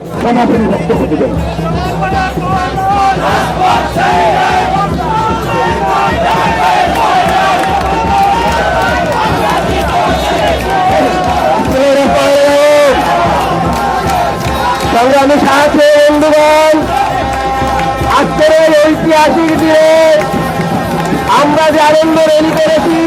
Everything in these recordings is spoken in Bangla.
সমাপনী বক্তব্য দেবেন সংগ্রামী বন্ধুগণ আজকের ঐতিহাসিক দিনে আমরা যে আনন্দ রেলি করেছি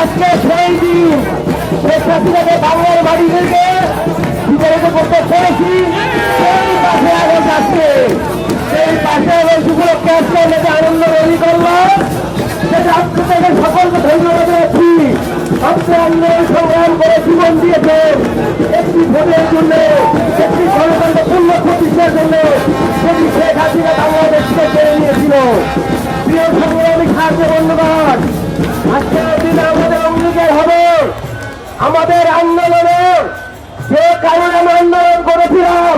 আজকে সেই দিন শেখ হাসিনাকে বাংলার বাড়ি থেকে বিতাড়িত করতে পেরেছি, সেই পাশে আগে যাচ্ছে। সেই পাশে এবং উপলক্ষে আজকে আমরা যে আনন্দ রেলি করলাম সেটা আপনাদের সকলকে ধন্যবাদ দিচ্ছি আপনি আন্দোলন সংগ্রাম করে জীবন দিয়েছেন একটি ভোটের জন্য, একটি গণতন্ত্র পূর্ণ প্রতিষ্ঠার জন্য সেটি শেখ হাসিনা বাংলাদেশকে কেড়ে নিয়েছিল প্রিয় সংগ্রামী সাহায্য বন্ধুগণ আজকের আমাদের আন্দোলনের যে কারণে আমরা আন্দোলন করেছিলাম,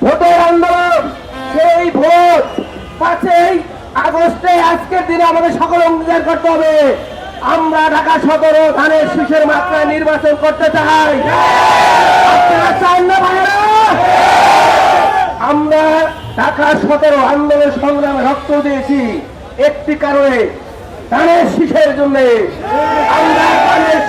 ভোটের আন্দোলন, সেই ভোট পাঁচই আগস্টে আজকের দিনে আমাদের সকল অঙ্গীকার করতে হবে। আমরা ঢাকা সদর ধানের শীষের মাত্রায় নির্বাচন করতে চাই। না? আমরা ঢাকা সতেরো আন্দোলন সংগ্রামে রক্ত দিয়েছি। একটি কারণে ধানের শীষের জন্য। আমরা ধানের